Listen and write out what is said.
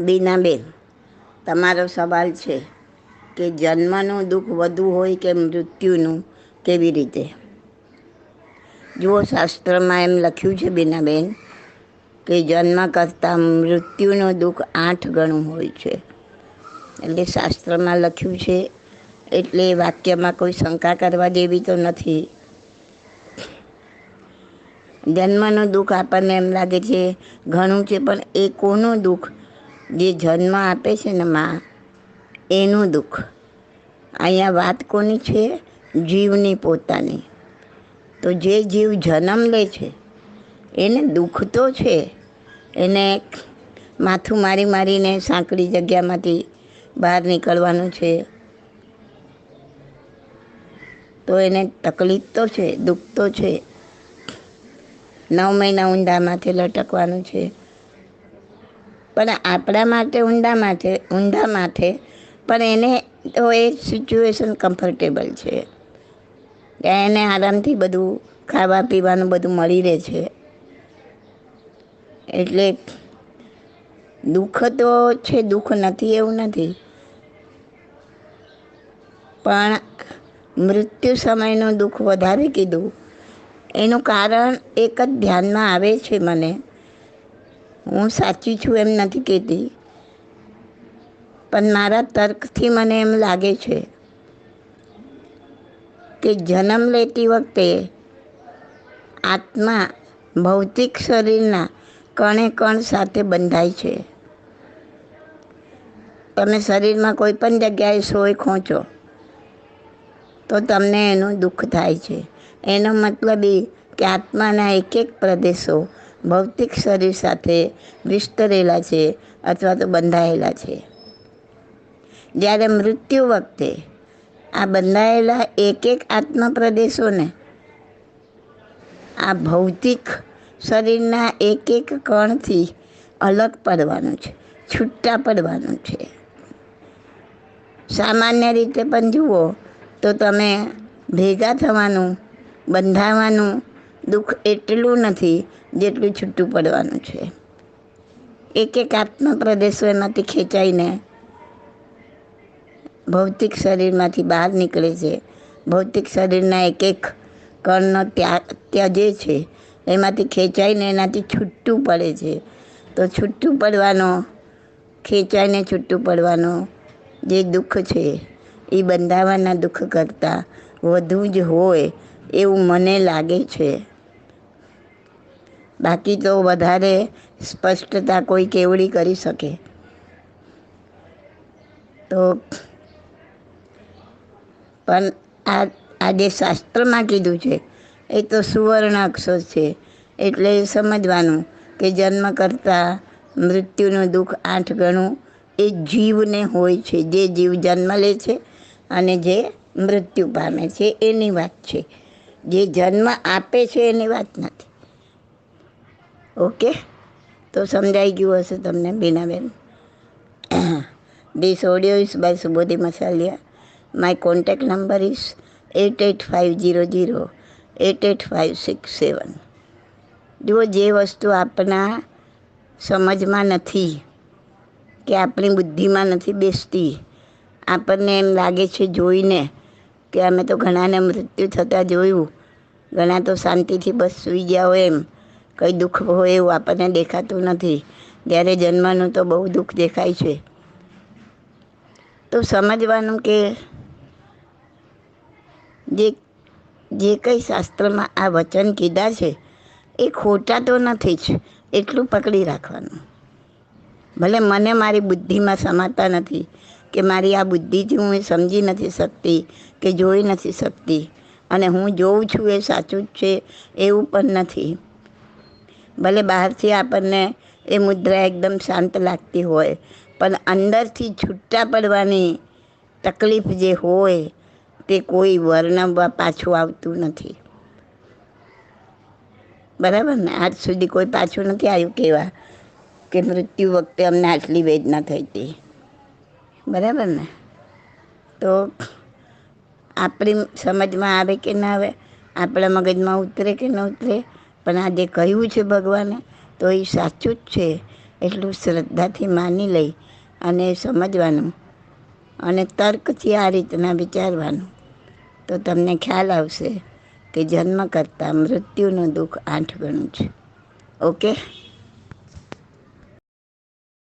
બીનાબેન, તમારો સવાલ છે કે જન્મનું દુઃખ વધુ હોય કે મૃત્યુનું કેવી રીતે? જુઓ, શાસ્ત્રમાં એમ લખ્યું છે બીનાબેન કે જન્મ કરતાં મૃત્યુનું દુઃખ આઠ ગણું હોય છે. એટલે શાસ્ત્રમાં લખ્યું છે, એટલે વાક્યમાં કોઈ શંકા કરવા જેવી તો નથી. જન્મનું દુઃખ આપણને એમ લાગે છે, ઘણું છે, પણ એ કોનું દુઃખ જે જન્મ આપે છે ને માં, એનું દુઃખ. અહીંયા વાત કોની છે? જીવની પોતાની. તો જે જીવ જન્મ લે છે, એને દુઃખ તો છે. એને માથું મારી મારીને સાંકડી જગ્યામાંથી બહાર નીકળવાનું છે. તો એને તકલીફ તો છે, દુઃખ તો છે. નવ મહિના ઊંડા માથે લટકવાનું છે. પણ આપણા માટે, ઊંડા માથે ઊંડા માથે પણ એને તો એ સિચ્યુએશન કમ્ફર્ટેબલ છે. એને આરામથી બધું ખાવા પીવાનું બધું મળી રહે છે. એટલે દુઃખ તો છે, દુઃખ નથી એવું નથી. પણ મૃત્યુ સમયનું દુઃખ વધારે કીધું. એનું કારણ એક જ ધ્યાનમાં આવે છે મને. હું સાચી છું એમ નથી કહેતી. પણ મારા તર્કથી મને એમ લાગે છે કે જન્મ લેતી વખતે આત્મા ભૌતિક શરીરના કણે કણ સાથે બંધાય છે. તમે શરીરમાં કોઈ પણ જગ્યાએ સોય ખોંચો, તો તમને એનું દુઃખ થાય છે. એનો મતલબ એ કે આત્માના એક એક પ્રદેશો ભૌતિક શરીર સાથે વિસ્તરેલા છે અથવા તો બંધાયેલા છે. જ્યારે મૃત્યુ વખતે આ બંધાયેલા એક એક આત્મ પ્રદેશોને આ ભૌતિક શરીરના એક એક કણથી અલગ પડવાનું છે, છૂટા પડવાનું છે. સામાન્ય રીતે પણ જુઓ તો તમે ભેગા થવાનું, બંધાવાનું દુઃખ એટલું નથી જેટલું છૂટું પડવાનું છે. એક એક આત્મપ્રદેશો એમાંથી ખેંચાઈને ભૌતિક શરીરમાંથી બહાર નીકળે છે. ભૌતિક શરીરના એક એક કણનો ત્યજે છે, એમાંથી ખેંચાઈને એનાથી છૂટું પડે છે. તો છૂટું પડવાનો, ખેંચાઈને છૂટું પડવાનો જે દુઃખ છે, એ બંધાવાના દુઃખ કરતાં વધુ જ હોય એવું મને લાગે છે. બાકી તો વધારે સ્પષ્ટતા કોઈ કેવડી કરી શકે. તો પણ આ આ જે શાસ્ત્રમાં કીધું છે, એ તો સુવર્ણ અક્ષર છે, એટલે સમજવાનું કે જન્મ કરતાં મૃત્યુનું દુઃખ આઠ ગણું એ જીવને હોય છે, જે જીવ જન્મ લે છે અને જે મૃત્યુ પામે છે, એની વાત છે. જે જન્મ આપે છે એની વાત નથી. ઓકે તો સમજાઈ ગયું હશે તમને, Binaben. This audio is by Subodhi Masaliya my contact number is eight eight five zero zero eight eight five six seven જુઓ, જે વસ્તુ આપણા સમજમાં નથી, કે આપણી બુદ્ધિમાં નથી બેસતી, આપણને એમ લાગે છે જોઈને કે અમે તો ઘણાને મૃત્યુ થતાં જોયું. ઘણા તો શાંતિથી બસ સૂઈ ગયા હોય એમ. કંઈ દુઃખ હોય એવું આપણને દેખાતું નથી. જ્યારે જન્મનું તો બહુ દુઃખ દેખાય છે. તો સમજવાનું કે જે જે કંઈ શાસ્ત્રમાં આ વચન કીધા છે, એ ખોટા તો નથી જ. એટલું પકડી રાખવાનું. ભલે મને મારી બુદ્ધિમાં સમાતા નથી કે મારી આ બુદ્ધિથી હું સમજી નથી શકતી કે જોઈ નથી શકતી. અને હું જોઉં છું એ સાચું જ છે, એવું પણ નથી. ભલે બહારથી આપણને એ મુદ્રા એકદમ શાંત લાગતી હોય, પણ અંદરથી છૂટા પડવાની તકલીફ જે હોય તે કોઈ વર્ણવવા પાછું આવતું નથી. બરાબર ને? આજ સુધી કોઈ પાછું નથી આવ્યું કહેવા કે મૃત્યુ વખતે અમને આટલી વેદના થઈ હતી. બરાબર ને? તો આપણી સમજમાં આવે કે ના આવે, આપણા મગજમાં ઉતરે કે ન ઉતરે, પણ આ જે કહ્યું છે ભગવાને, તો એ સાચું જ છે. એટલું શ્રદ્ધાથી માની લઈ અને સમજવાનું અને તર્કથી આ રીતના વિચારવાનું. તો તમને ખ્યાલ આવશે કે જન્મ કરતાં મૃત્યુનું દુઃખ આઠ ગણું છે. ઓકે?